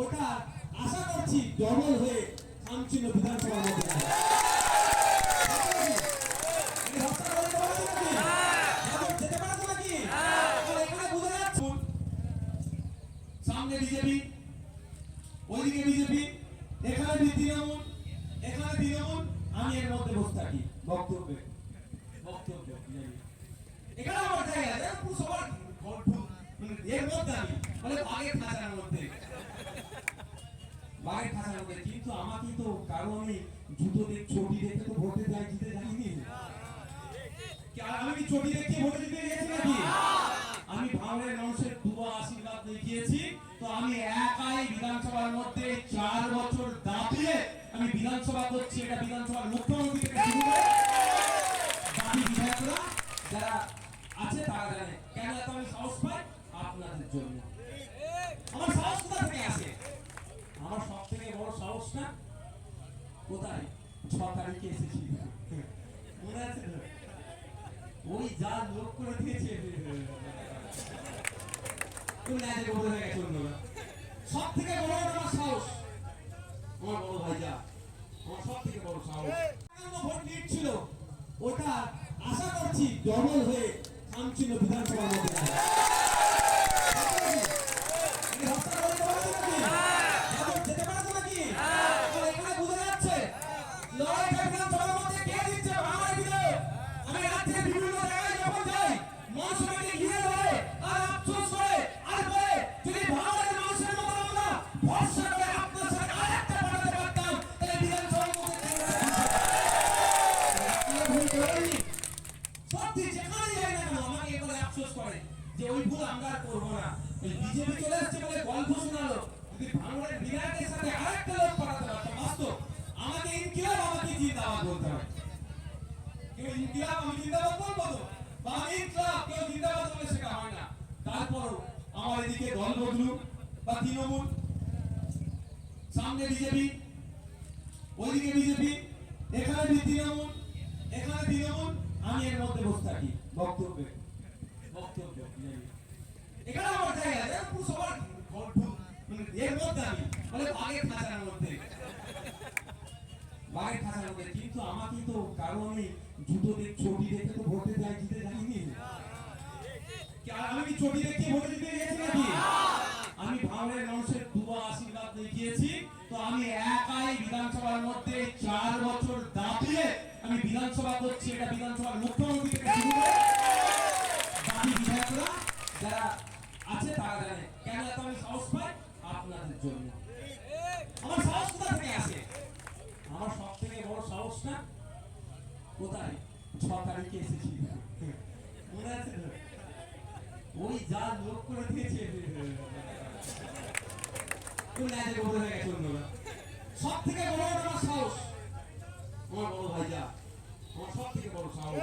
ওটা আশা করছি ডবল হয়ে খামচিহ্ন নাকি? এখন তৃণমূল, এখানে তৃণমূল, আমি এর মধ্যে থাকি। বক্তব্যে, বক্তব্য। এখানে আমার জায়গা সবার মানে এর মধ্যে আমি মানে বাঘের খাঁচার মধ্যে। বাঘের কিন্তু আমাকে তো কারও আমি জুতো ছবি দেখে তো ভোটে যাই, জিতে যাইনি। আমি ছবি দেখে ভোটে জিতে গেছি নাকি? আমি ভাঙড়ের মানুষের দুয়া আশীর্বাদ দেখিয়েছি। তো আমি একাই বিধানসভার মধ্যে চার বছর দাপিয়ে আমি বিধানসভা করছি, এটা বিধানসভার মুখ্যমন্ত্রী থেকে শুরু করে বাকি বিধায়করা যারা আছে তারা জানে কেন এত আমি সাহস পাই আপনাদের জন্য আমার সাহস কোথা থেকে আসে আমার সব থেকে বড় সাহসটা কোথায়? ছ তারিখে এসেছি। ওই যা লোক করে দিয়েছে। সব থেকে বড় আমার সাহস। আমার বড় ভাইজা আমার সব থেকে বড় সাহস। ভোট লিড ওটা আশা করছি ডবল হয়ে খামচিহ্ন বিধানসভার মধ্যে যে ওই ভুল আমরা বিজেপি চলে আসছে বলে গল্প শোনালো। যদি ভাঙড়ের বিধায়কের সাথে আরেকটা লোক কেউ ইনকিলাব আমি জিন্দাবাদ বলব তো? বা আমি ইনকিলাব কেউ জিন্দাবাদ বলে সেটা হয় না। তারপরও আমার এদিকে দল বদলু বা তৃণমূল, সামনে বিজেপি, ওইদিকে বিজেপি, এখানে তৃণমূল এখানে তৃণমূল, আমি এর মধ্যে বসে থাকি। বক্তব্যে। বক্তব্য এখানে আমার জায়গা আছে পুরো সবার মানে এর মধ্যে আমি মানে বাঘের খাঁচার মধ্যে। বাঘের খাঁচার মধ্যে কিন্তু আমাকে তো কারও আমি জুতো দেখ ছবি দেখে তো ভোটে যাই জিতে যাইনি। আমি ছবি দেখে ভোটে জিতে গেছি নাকি? আমি ভাঙড়ের মানুষের দুয়া আশীর্বাদ দেখিয়েছি। তো আমি একাই বিধানসভার মধ্যে চার বছর দাপিয়ে আমি বিধানসভা করছি, এটা বিধানসভার মুখ্যমন্ত্রী থেকে শুরু করে বাকি বিধায়করা যারা আছে তারা জানে। কেন এত আমি সাহস পাই? আপনাদের জন্য। আমার সাহস বড় সাহস না কোথায়? ছ তারিখে এসেছি। মনে আছে? ওই যা লোক করে দিয়েছে। সব থেকে বড় আমার সাহস। আমার বড় ভাইয়া আমার সব থেকে বড় সাহস।